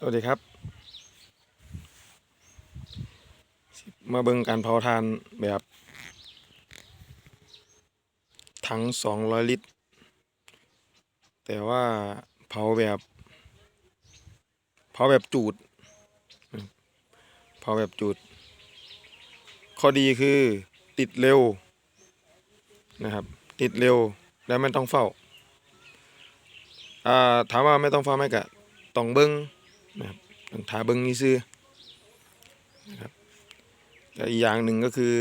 สวัสดีครับ มาเบิ่งการเผาทานแบบถังสองร้อยลิตร แต่ว่าเผาแบบเผาแบบจูดเผาแบบจูด ข้อดีคือติดเร็วนะครับ ติดเร็วแล้วไม่ต้องเฝ้า อ่า ถามว่าไม่ต้องเฝ้าไหมกะต้องเบิ้ง นะครับต้องทาเบิ้งนี่ซื้อนะครับและอีกอย่างหนึ่งก็คือ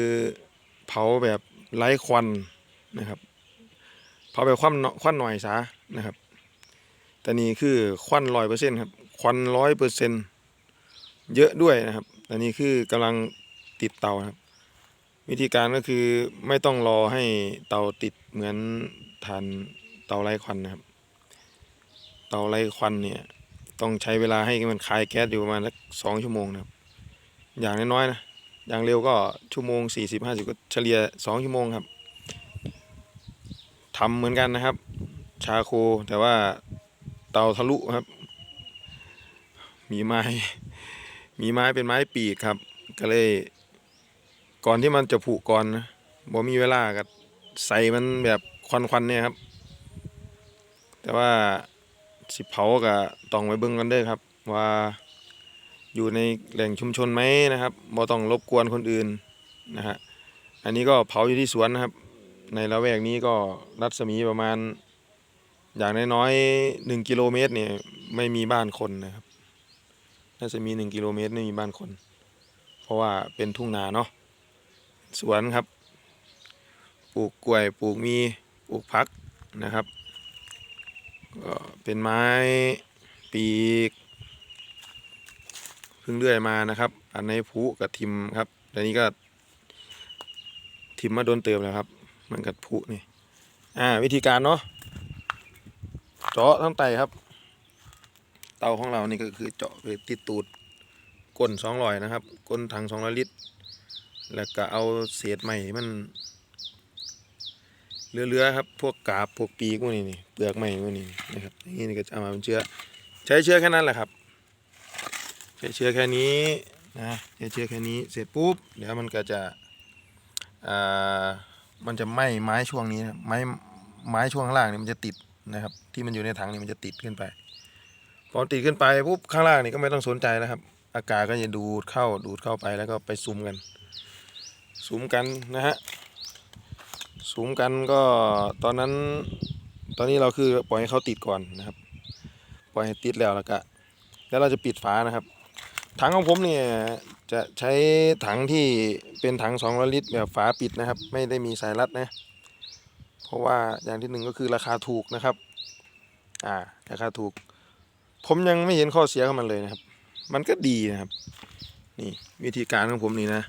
เผาแบบไร้ควันนะครับ เผาแบบควันเนาะควันหน่อยซะนะครับ แต่นี่คือควันร้อยเปอร์เซ็นต์ครับ ควันร้อยเปอร์เซ็นต์เยอะด้วยนะครับแต่นี่คือกำลังติดเตาครับ วิธีการก็คือไม่ต้องรอให้เตาติดเหมือนทานเตาไร้ควันนะครับ เตาไร้ควันเนี่ย ต้องใช้เวลาให้มันคายแก๊สอยู่ประมาณสักสองชั่วโมงนะครับ อย่างน้อยๆนะ อย่างเร็วก็ชั่วโมงสี่สิบห้าสิบก็เฉลี่ยสองชั่วโมงครับทำเหมือนกันนะครับ ชาโคแต่ว่าเตาทะลุครับ มีไม้ มีไม้เป็นไม้ปีกครับ ก็เลย ก่อนที่มันจะผุก่อนนะบ่มีเวลาก็ใส่มันแบบควันๆเนี่ยครับ แต่ว่า สิเผาก็ต้องไปเบิ่งกันเด้อครับ ว่าอยู่ในแหล่งชุมชนไหมนะครับบ่ต้องรบกวนคนอื่นนะฮะอันนี้ก็เผาอยู่ที่สวนนะครับ ในละแวกนี้ก็รัศมีประมาณ อย่างน้อยๆหนึ่งกิโลเมตรเนี่ยไม่มีบ้านคนนะครับน่าจะมีหนึ่งกิโลเมตรไม่มีบ้านคน เพราะว่าเป็นทุ่งนาเนาะสวนครับ ปลูกกล้วยปลูกมีปลูกพักนะครับ ก็เป็นไม้ปีกเพิ่งเลื่อยมานะครับ อันในผูกับทิมครับแต่นี้ก็ ทิมมาโดนเติมแล้วครับ มันกับผูนี่ อ่า วิธีการเนาะเจาะทั้งไตครับ เตาของเรานี่ก็คือเจาะไปติดตูดก้นสองร้อยนะครับก้นถังสองร้อยลิตร แล้วก็เอาเศษใหม่มัน เหลือๆครับ พวกกาบพวกปีกพวกนี้นี่เปลือกใหม่พวกนี้นะครับนี่นี่ก็จะเอามาเป็นเชื้อ ใช้เชื้อแค่นั้นแหละครับ ใช้เชื้อแค่นี้นะใช้เชื้อแค่นี้เสร็จปุ๊บเดี๋ยวมันก็จะอ่ามันจะไหม้ไม้ช่วงนี้นะไม้ไม้ช่วงข้างล่างนี่มันจะติดนะครับ ที่มันอยู่ในถังนี่มันจะติดขึ้นไป พอติดขึ้นไปปุ๊บข้างล่างนี่ก็ไม่ต้องสนใจแล้วครับ อากาศก็จะดูดเข้าดูดเข้าไปแล้วก็ไปซุมกันซุมกันนะฮะ ซุมกันก็ตอนนั้น ตอนนี้เราคือปล่อยให้เขาติดก่อนนะครับ ปล่อยให้ติดแล้วแล้วก็แล้วเราจะปิดฝานะครับ ถังของผมเนี่ยจะใช้ถังที่เป็นถัง200ลิตรแบบฝาปิดนะครับ ไม่ได้มีสายรัดนะ เพราะว่าอย่างที่หนึ่งก็คือราคาถูกนะครับ อ่าราคาถูก ผมยังไม่เห็นข้อเสียของมันเลยนะครับ มันก็ดีนะครับ นี่วิธีการของผมนี่นะ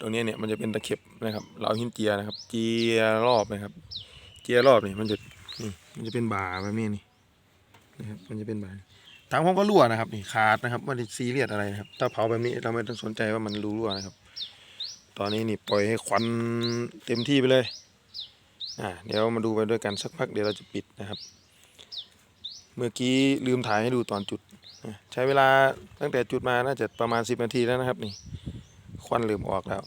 ตรงนี้เนี่ยมันจะเป็นตะเข็บนะครับ เราเอาหินเจียนะครับ เจียรอบนะครับ เจียรอบนี่มันจะนี่มันจะเป็นบ่าแบบนี้นี่นะครับ มันจะเป็นบ่าถังผมก็รั่วนะครับนี่ขาดนะครับไม่ได้ซีเรียสอะไรนะครับ ถ้าเผาแบบนี้เราไม่ต้องสนใจว่ามันรู้รั่วนะครับ ตอนนี้นี่ปล่อยให้ควันเต็มที่ไปเลยอ่าเดี๋ยวมาดูไปด้วยกันสักพักเดี๋ยวเราจะปิดนะครับ เมื่อกี้ลืมถ่ายให้ดูตอนจุด ใช้เวลาตั้งแต่จุดมาน่าจะประมาณ 10 นาทีแล้วนะครับนี่ ควันเริ่มออกแล้ว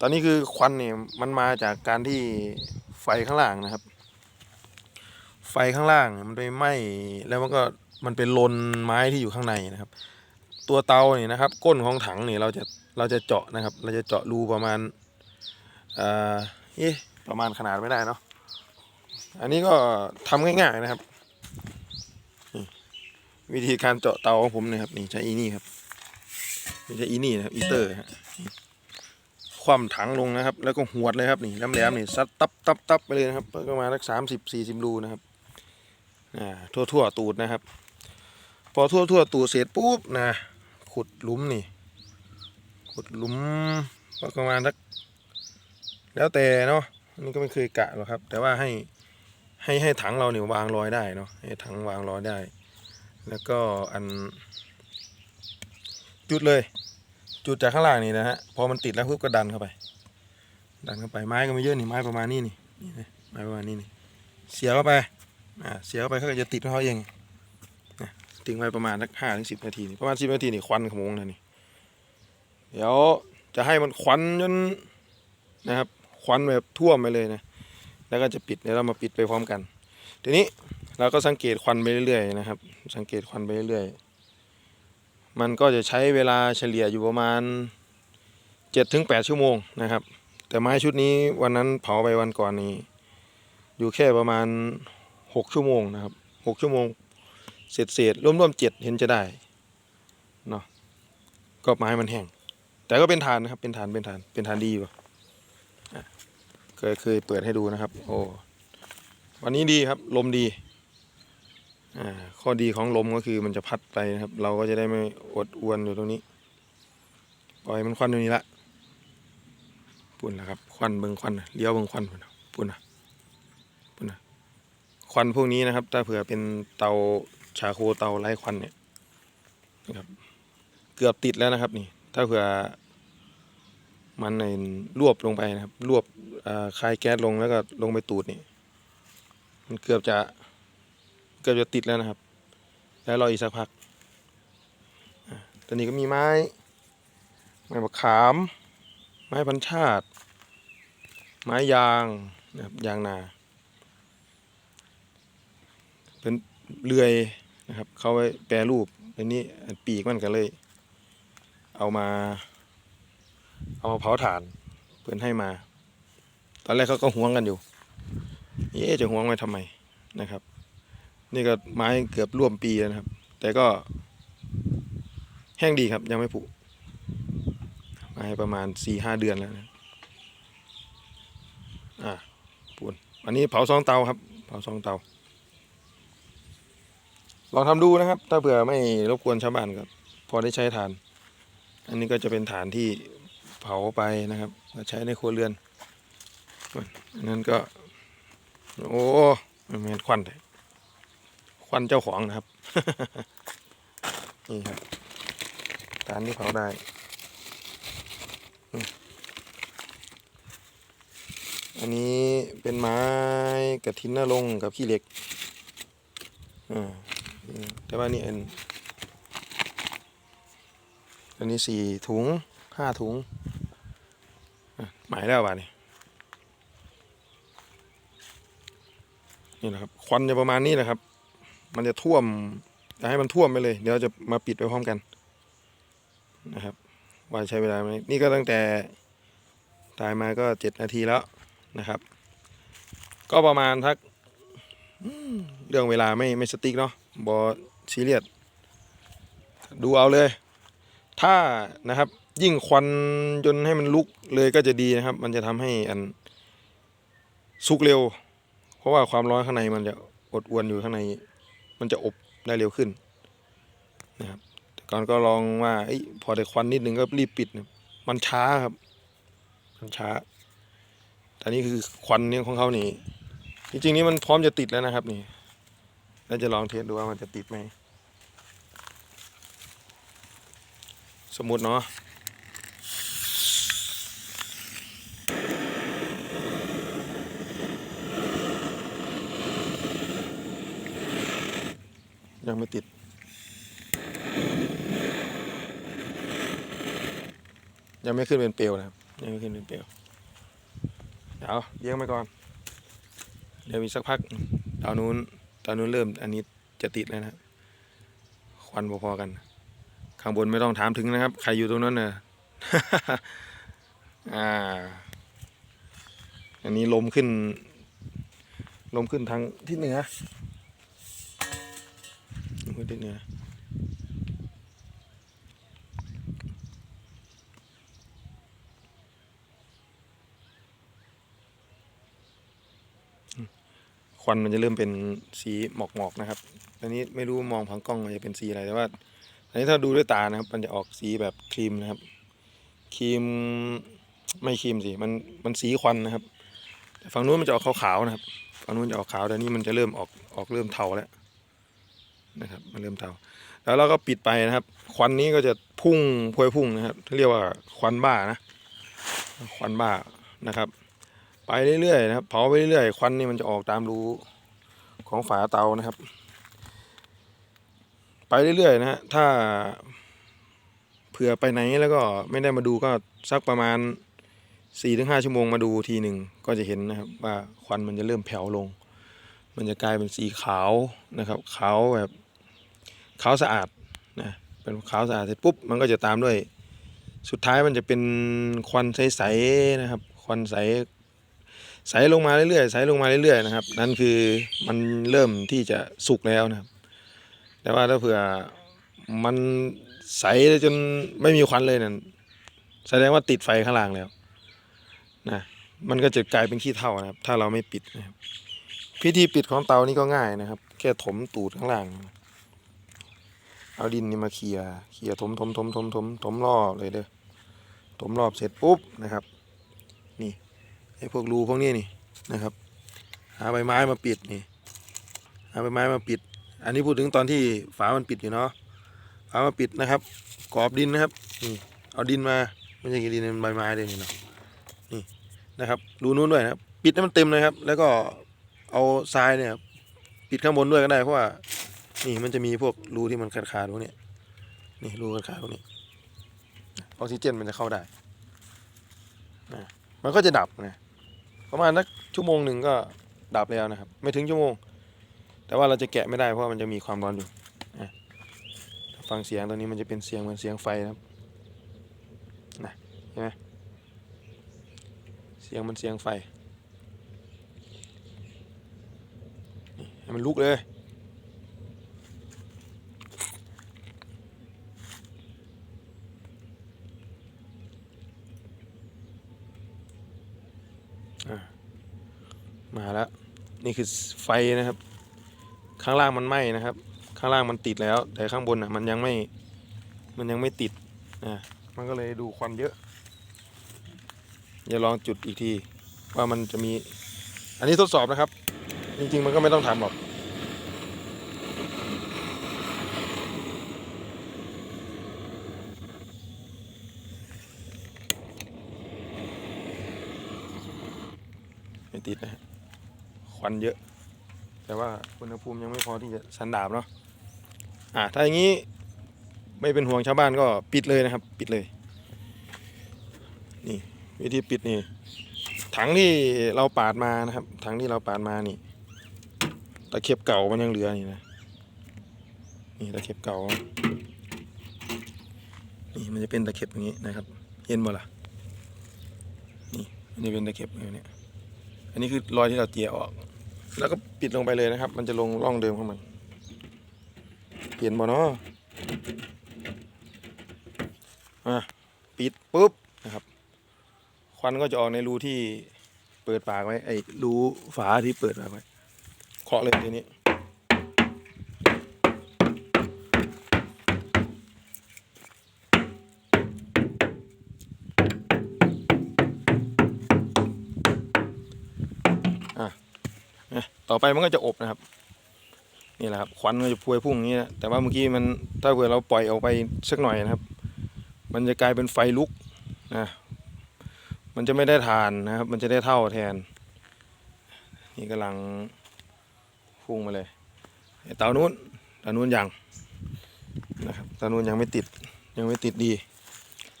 ตอนนี้คือควันเนี่ยมันมาจากการที่ไฟข้างล่างนะครับ ไฟข้างล่างมันไปไหม้แล้วมันก็มันเป็นลนไม้ที่อยู่ข้างในนะครับ ตัวเตาเนี่ยนะครับ ก้นของถังเนี่ยเราจะเราจะเจาะนะครับ เราจะเจาะรูประมาณเอ่อเอ๊ะประมาณขนาดไม่ได้เนาะอันนี้ก็ทำง่ายๆนะครับ วิธีการเจาะเตาของผมนะครับนี่ใช้อีนี่ครับไม่ใช่อีนี่นะครับอีเตอร์ฮะ คว่ำถังลงนะครับ แล้วก็หวดเลยครับนี่แหลมๆนี่ซัดตับตับตับไปเลยนะครับประมาณสักสามสิบสี่สิบรูนะครับอ่าทั่วทั่วๆตูดนะครับ พอทั่วทั่วๆตูดเสร็จปุ๊บนะขุดหลุมนี่ ขุดหลุมประมาณสักแล้วแต่เนาะนนี่ก็ไม่เคยกะหรอกครับ แต่ว่าให้ให้ให้ถังเราเนี่ยวางรอยได้เนาะให้ถังวางรอยได้ แล้วก็อันจุดเลย จุดจากข้างล่างนี่นะฮะพอมันติดแล้วปุ๊บก็ดันเข้าไป ดันเข้าไปไม้ก็ไม่เยอะนี่ไม้ประมาณนี้นี่นี่นะไม้ประมาณนี้นี่เสียบเข้าไปอ่าเสียบเข้าไปเขาก็จะติดของเขาเองนะทิ้งไว้ประมาณสักห้าถึงสิบนาทีนี่ประมาณสิบนาทีนี่ควันขโมงนะนี่เดี๋ยวจะให้มันควันจนนะครับควันแบบท่วมไปเลยนะแล้วก็จะปิดเดี๋ยวเรามาปิดไปพร้อมกัน ทีนี้เราก็สังเกตควันไปเรื่อยๆนะครับ สังเกตควันไปเรื่อยๆ มันก็จะใช้เวลาเฉลี่ยอยู่ประมาณเจ็ดถึงแปดชั่วโมงนะครับ แต่ไม้ชุดนี้วันนั้นเผาไปวันก่อนนี้ อยู่แค่ประมาณหกชั่วโมงนะครับหกชั่วโมงเศษเศษๆร่วมๆเจ็ดเห็นจะได้เนาะก็ไม้มันแห้งแต่ก็เป็นฐานนะครับเป็นฐานเป็นฐานเป็นฐานดีอยู่เคยเคยเปิดให้ดูนะครับ โอ้วันนี้ดีครับ ลมดี ข้อดีของลมก็คือมันจะพัดไปนะครับ เราก็จะได้ไม่อดอวนอยู่ตรงนี้ ปล่อยมันควันตรงนี้ละปุ่นละครับควันเบิงควันเลี้ยวเบิงควันพุ่นปุ่นนะปุ่นนะควันพวกนี้นะครับ ถ้าเผื่อเป็นเตาชาโคเตาไร้ควันเนี่ยนะครับ เกือบติดแล้วนะครับ นี่ ถ้าเผื่อมันในรวบลงไปนะครับ รวบคลายแก๊สลงแล้วก็ลงไปตูดนี่มันเกือบจะ เกือบจะติดแล้วนะครับ แล้วรออีกสักพักตอนนี้ก็มีไม้ ไม้มะขาม ไม้พันชาติ ไม้ยางนะครับยางนา เป็นเลื่อยนะครับ เขาไว้แปรรูปอันนี้ปีกมันก็เลย เอามา เอามาเผาถ่านเพื่อนให้มา ตอนแรกเขาก็ห่วงกันอยู่เอ๊จะห่วงไว้ทำไมนะครับ นี่ก็ไม้เกือบร่วมปีแล้วนะครับ แต่ก็ แห้งดีครับ ยังไม่ผุไม้ประมาณสี่ห้าเดือนแล้วนะอ่าปูนอันนี้เผาสองเตาครับ เผาสองเตา ลองทำดูนะครับ ถ้าเผื่อไม่รบกวนชาวบ้านก็พอได้ใช้ฐาน อันนี้ก็จะเป็นฐานที่เผาไปนะครับมาใช้ในครัวเรือนส่วนอันนั้นก็ โอ้มันเป็นควันเลย ควันเจ้าของนะครับ นี่ครับฐานที่เผาได้อันนี้เป็นไม้กระถินหนรงค์กับขี้เหล็กอ่าแต่ว่านี่อันอันนี้สี่ถุงห้าถุงหมายแล้วบ่านี่นี่นะครับ ควันจะประมาณนี้นะครับ มันจะท่วมจะให้มันท่วมไปเลย เดี๋ยวจะมาปิดไปพร้อมกันนะครับ ว่าใช้เวลาไหมนี่ก็ตั้งแต่ตายมาก็เจ็ดนาทีแล้วนะครับ ก็ประมาณทักเรื่องเวลาไม่ไม่สติ๊กเนาะบอซีเรียสดูเอาเลย ถ้านะครับ ยิ่งควันจนให้มันลุกเลยก็จะดีนะครับ มันจะทำให้อันสุกเร็ว เพราะว่าความร้อนข้างในมันจะอดอวนอยู่ข้างใน มันจะอบได้เร็วขึ้นนะครับก่อนก็ลองว่าอพอได้ควันนิดนึงก็รีบปิด มันช้าครับ มันช้า แต่นี่คือควันเนี่ยของเขานี่ จริงๆนี่มันพร้อมจะติดแล้วนะครับ นี่แล้วจะลองเทสดูว่ามันจะติดไหม สมมติเนาะ ยังไม่ติด ยังไม่ขึ้นเป็นเปลวนะครับ ยังไม่ขึ้นเป็นเปลวเดี๋ยวเลี้ยงไปก่อน เดี๋ยวมีสักพักดาวนู้นดาวนู้นเริ่มอันนี้จะติดแล้วนะควันพอๆกัน ข้างบนไม่ต้องถามถึงนะครับ ใครอยู่ตรงนั้นเน่ะอ่า อันนี้ลมขึ้น ลมขึ้นทางทิศเหนือ ลมขึ้นทิเหนือควันมันจะเริ่มเป็นสีหมอกๆนะครับ อันนี้ไม่รู้มองผังกล้องมันจะเป็นสีอะไรแต่ว่า อันนี้ถ้าดูด้วยตานะครับ มันจะออกสีแบบครีมนะครับครีมไม่ครีมสิมันมันสีควันนะครับ แต่ฝั่งนู้นมันจะออกขาวๆนะครับ ฝั่งนู้นจะออกขาวแต่นี่มันจะเริ่มออกออกเริ่มเทาแล้ว นะครับมันเริ่มเทาแล้วเราก็ปิดไปนะครับ ควันนี้ก็จะพุ่งพวยพุ่งนะครับเรียกว่าควันบ้านะ ควันบ้านะครับ ไปเรื่อยๆนะครับ เผาไปเรื่อยๆควันนี่มันจะออกตามรูของฝาเตานะครับ ไปเรื่อยๆนะฮะถ้าเผื่อไปไหนแล้วก็ไม่ได้มาดูก็สักประมาณ4-5ถึงชั่วโมงมาดูทีหนึ่งก็จะเห็นนะครับ ว่าควันมันจะเริ่มแผ่วลง มันจะกลายเป็นสีขาวนะครับ ขาวแบบ ขาวสะอาดนะเป็นขาวสะอาดเสร็จปุ๊บมันก็จะตามด้วย สุดท้ายมันจะเป็นควันใสๆนะครับ ควันใสใสลงมาเรื่อยๆใสลงมาเรื่อยๆนะครับ นั่นคือมันเริ่มที่จะสุกแล้วนะครับ แต่ว่าถ้าเผื่อมันใสจนไม่มีควันเลยนั่นแสดงว่าติดไฟข้างล่างแล้วนะมันก็จะกลายเป็นขี้เถ้านะครับ ถ้าเราไม่ปิดนะครับพิธีปิดของเตานี่ก็ง่ายนะครับ แค่ถมตูดข้างล่าง เอาดินนี่มาเคลียเคลียถมถมถมถมถมถมรอบเลยเด้อถมรอบเสร็จปุ๊บนะครับ นี่ไอ้พวกรูพวกนี้นี่นะครับ หาใบไม้มาปิดนี่ หาใบไม้มาปิด อันนี้พูดถึงตอนที่ฝามันปิดอยู่เนาะฝามาปิดนะครับ กรอบดินนะครับนี่เอาดินมาไม่ใช่ดินเป็นใบไม้เลยนี่เนาะนี่นะครับรูนู้นด้วยนะครับ ปิดให้มันเต็มเลยครับ แล้วก็เอาทรายเนี่ย ปิดข้างบนด้วยก็ได้เพราะว่า นี่มันจะมีพวกรูที่มันขาดขาดๆพวกนี้นี่รูขาดขาดๆพวกนี้ออกซิเจนมันจะเข้าได้นะมันก็จะดับนะประมาณนักชั่วโมงหนึ่งก็ดับแล้วนะครับ ไม่ถึงชั่วโมง แต่ว่าเราจะแกะไม่ได้เพราะว่ามันจะมีความร้อนอยู่นะฟังเสียงตัวนี้มันจะเป็นเสียงเหมือนเสียงไฟนะครับนะเห็นไหมเสียงมันเสียงไฟให้มันลุกเลย มาแล้วนี่คือไฟนะครับ ข้างล่างมันไหม้นะครับ ข้างล่างมันติดแล้ว แต่ข้างบนอะมันยังไม่มันยังไม่ติดนะมันก็เลยดูควันเยอะอย่าลองจุดอีกทีว่ามันจะมี อันนี้ทดสอบนะครับ จริงๆมันก็ไม่ต้องทำหรอกไม่ติดนะฮะ ควันเยอะ แต่ว่าอุณหภูมิยังไม่พอที่จะสันดาบเนาะอ่าถ้าอย่างนี้ไม่เป็นห่วงชาวบ้านก็ปิดเลยนะครับ ปิดเลย นี่ วิธีปิดนี่ถังที่เราปาดมานะครับ ถังที่เราปาดมานี่ ตะเข็บเก่ามันยังเหลือนี่นะนี่ตะเข็บเก่า นี่มันจะเป็นตะเข็บอย่างนี้นะครับ เห็นบ่ล่ะนี่มันจะเป็นตะเข็บอย่างนี้ นนี้คือรอยที่เราเจียออก แล้วก็ปิดลงไปเลยนะครับ มันจะลงร่องเดิมของมัน เปลี่ยนบ่เนาะอะปิดปุ๊บนะครับ ควันก็จะออกในรูที่เปิดปากไว้ไอ้รูฝาที่เปิดปากไว้เคาะเลยทีนี้ นะ ต่อไปมันก็จะอบนะครับนี่แหละครับควันก็จะพวยพุ่งอย่างนี้นะแต่ว่าเมื่อกี้มันถ้าเผื่อเราปล่อยออกไปสักหน่อยนะครับ มันจะกลายเป็นไฟลุกนะมันจะไม่ได้ทานนะครับ มันจะได้เท่าแทน นี่กำลังพุ่งมาเลยไอเตานู้นเตานู้นยังนะครับเตานู้นยังไม่ติดยังไม่ติดดี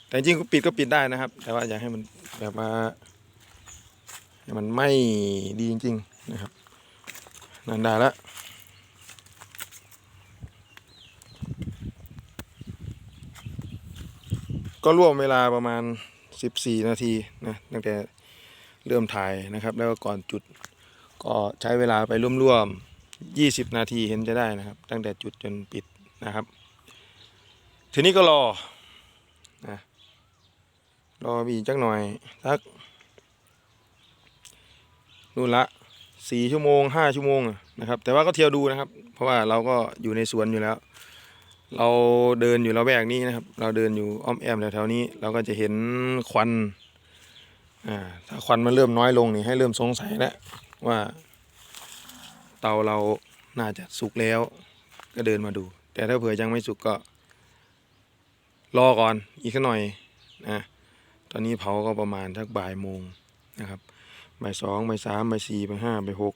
แต่จริงๆก็ปิดก็ปิดได้นะครับ แต่ว่าอยากให้มันแบบว่ามันไหม่ดีจริง ๆ นะครับ นานได้แล้วก็ร่วมเวลาประมาณ 14 นาทีนะตั้งแต่เริ่มถ่ายนะครับ แล้วก็ก่อนจุดก็ใช้เวลาไปร่วมๆ20 นาทีเห็นจะได้นะครับ ตั้งแต่จุดจนปิดนะครับ ทีนี้ก็รอนะรออีกจักหน่อยสักนู่นละ สี่ชั่วโมงห้าชั่วโมงนะครับ แต่ว่าก็เที่ยวดูนะครับ เพราะว่าเราก็อยู่ในสวนอยู่แล้ว เราเดินอยู่ละแวกนี้นะครับ เราเดินอยู่อ้อมแอมแถวๆนี้ เราก็จะเห็นควันอ่าถ้าควันมันเริ่มน้อยลงนี่ให้เริ่มสงสัยแล้วว่า เตาเราน่าจะสุกแล้ว ก็เดินมาดู แต่ถ้าเผื่อยังไม่สุกก็ รอก่อนอีกสักหน่อยนะตอนนี้เผาก็ประมาณทักบ่ายโมงนะครับ บ่ายสองบ่ายสามบ่ายสี่บ่ายห้าบ่ายหก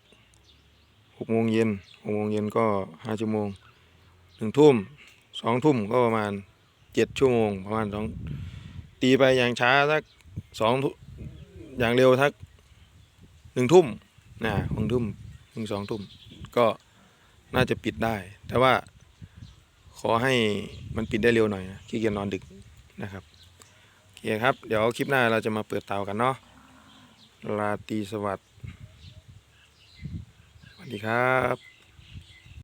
หกโมงเย็นหกโมงเย็นก็ห้าชั่วโมงหนึ่งทุ่มสองทุ่มก็ประมาณเจ็ดชั่วโมงประมาณสองตีไปอย่างช้าสักสองอย่างเร็วสักหนึ่งทุ่มนะหนึ่งทุ่มถึงสองทุ่มก็น่าจะปิดได้ แต่ว่าขอให้มันปิดได้เร็วหน่อยนะขี้เกียจนอนดึกนะครับโอเคครับ เดี๋ยวคลิปหน้าเราจะมาเปิดเตากันเนาะ ลาตีสวัสดิ์สวัสดีครับ